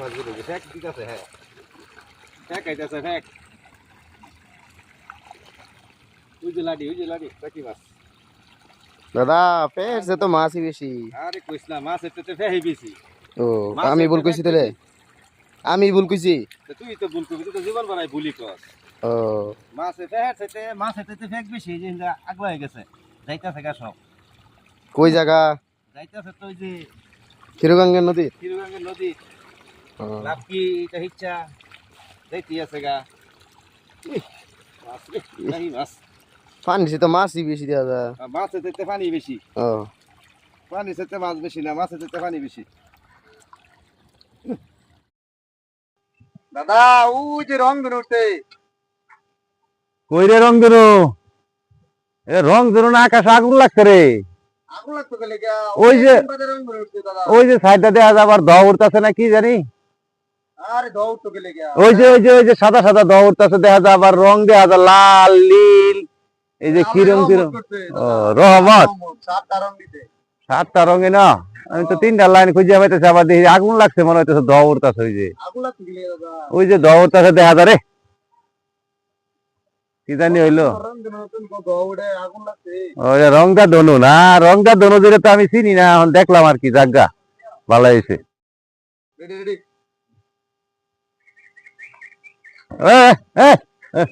মাছগুলো ফ্যাক দিতেছে হ্যাঁ। ফ্যাক আইতেছে ফ্যাক। ওই যে লাডি ওই যে লাডি কাকি মাছ। দাদা পেয়েছে তো মাছই বেশি। আরে কইস না মাছ এতে তো ফেহি বেশি। ও আমি ভুল কইছি তাহলে? আমি ভুল কইছি? তুই তো ভুল তুই তো জীবন বানাই ভুলি কস। ও। মাছ এতে সেতে মাছ এতে তো ফেক বেশি যে আগলা হয়ে গেছে। যাইতাছে গা সব। কই জায়গা যাইতাছে তো ওই যে ক্ষীরগঙ্গা নদী? ক্ষীরগঙ্গা নদী। লাপকি এটা হিচ্ছা যাইতে আছে গা মাছ রে, নাহি মাছ পানি তো মাছই বেশি দেওয়া যায় মাছ এতে পানি বেশি ও পানি সেতে মাছ বেশি না মাছ এতে পানি বেশি দাদা ওই যে রং ধরতে কই রে রং ধনু এ রং ধনু না আকাশ আগুন লাগছে রে। আগুন লাগতো ওই যে- রং ওই যে সাইডটা দেখা যায় আবার দহ উঠতেছে না কি জানি? ওই যে ওই যে ওই যে সাদা সাদা দহ উঠতেছে দেখা যায় আবার রং দেখা যায় লাল নীল এই যে কিরম কিরম। রহমত। সাতটা রঙে না? আমি তো তিনটা লাইন খুঁজে পাইতেছি আবার দেখি আগুন লাগছে মনে হইতেছে দহ উঠতেছে ওই যে। ওই যে দহ উঠতেছে দেখা যায় রে। কি জানি হইল। দৌড়ে ওই রংটা ধনু না রংটা ধনু দিলে তো আমি চিনি না এখন দেখলাম আর কি জাগা। ভালো হয়েছে। Hey, hey, hey.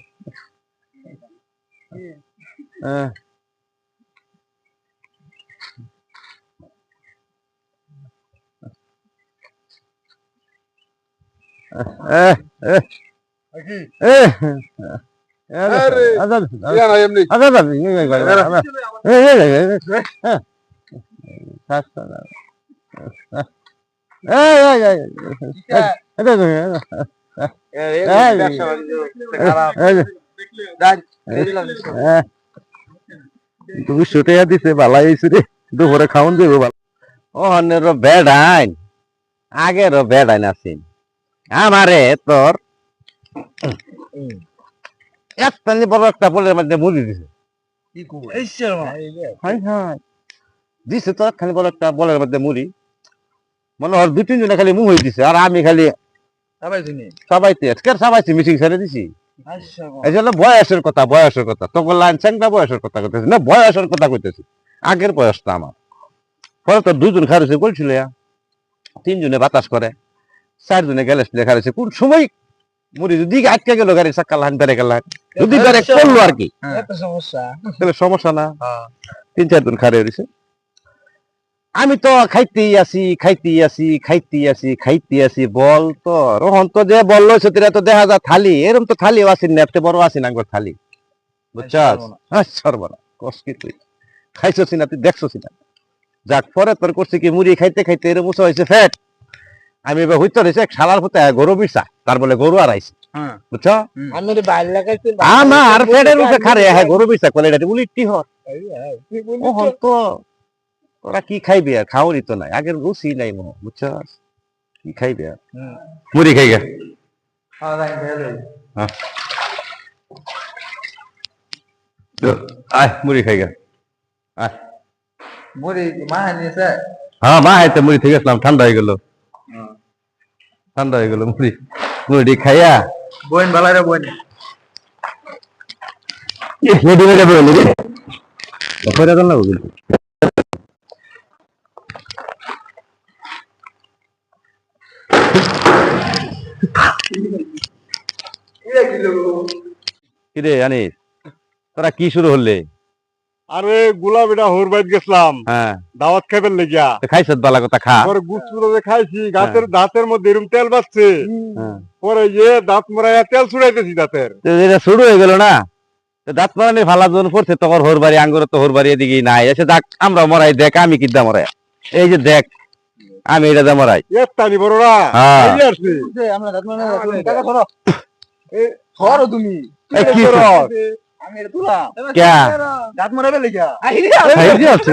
দুশো টাকা দিছে ভালাই হয়েছে রে দুপুরে খাওন যাব ও অন্যের বেড আইন আগের বেড আইন আছে। আমারে তোর এক টানি বড় একটা পোলের মধ্যে মুড়ি দিছে। দিছে তো খালি বড় একটা বলের মধ্যে মুড়ি। মনে হয় দু তিনজনে খালি মুহ হয়ে দিছে আর আমি খালি আজকের মিটিং ছেড়ে দিছি। আচ্ছা এই জন্য বয়সের কথা বয়সের কথা। তখন লাইন চ্যাংটা বয়সের কথা কইতেছি না বয়সের কথা কইতেছি। আগের বয়সটা আমার। পরে তো দুজন খারেছে বলছিল। তিনজনে বাতাস করে চারজনে দিয়ে খারেছে। কোন সময় মুড়ি যদি আটকে গেল গাড়ি চাক্কা লাইন বেড়ে গেল যদি বেড়ে করল আর কি। সমস্যা তাহলে সমস্যা না। হ্যাঁ। তিন চারজন খারে রয়েছে আমি তো খাইতেই আছি খাইতেই আছি খাইতেই আছি খাইতে আছি বল তো রোহন তো যে বলল সেটা তো দেখা যায় থালি এরকম তো থালি আসেন না একটা বড় আসেন একবার থালি। বুঝছাস? হ্যাঁ সর্বনা কস কি তুই? খাইছস না তুই দেখছস না। যাক পরে তোর করছে কি মুড়ি খাইতে খাইতে এরকম উঁচু হয়েছে ফ্যাট আমি এবার হইতে রয়েছে শালার হতে গরু বিছা তার বলে গরু আর আইছে হ্যাঁ। বুঝছ? আমার পেটের উপরে খারে হ্যাঁ গরু বিছা কলে উলিটি হর তো তোরা কি খাইবি আর খাওয়ারই তো নাই আগের রুচি নাই মনে হয়, বুঝছস কি খাইবি আর মুড়ি খাই গে আয় মুড়ি খাই গে আয় মুড়ি মা নিছে হ্যাঁ মা হাইতে মুড়ি থেকে আসলাম ঠান্ডা হয়ে গেল ঠান্ডা হয়ে গেল মুড়ি মুড়ি খাইয়া বোন ভালো রে বোন রেডি হয়ে যাবে বলি করে দেন কিরে আনিস তোরা কি শুরু হলে? আরে গোলাপিটা হোরবাইত গেছিলাম। হ্যাঁ। দাওয়াত খাইবেন লেগিয়া। তো বালা কথা খা। পরে গুসগুলো যে খাইছি গাছের দাঁতের মধ্যে এরম তেল বাচ্ছে হ্যাঁ। পরে ইয়ে দাঁত মরাইয়া তেল ছুড়াইতেছি দাঁতের। এটা শুরু হয়ে গেল না? দাঁত মারানি ফালা জন পড়ছে তখন হোর বাড়ি আঙ্গুর তো হোর বাড়ি এদিকে নাই। এসে দেখ আমরা মরাই দেখ আমি কিদ্দা মরাই। এই যে দেখ আমি এটা দা এটা এত্তানি বড়রা হ্যাঁ। এই আসছে আমরা দাঁত মানে টাকা ধরো। এ ধরো তুমি। কি করো? আমি এটা তুলাম। ক্যা দাঁত মরাবে লেগা। আইরে দিয়েছে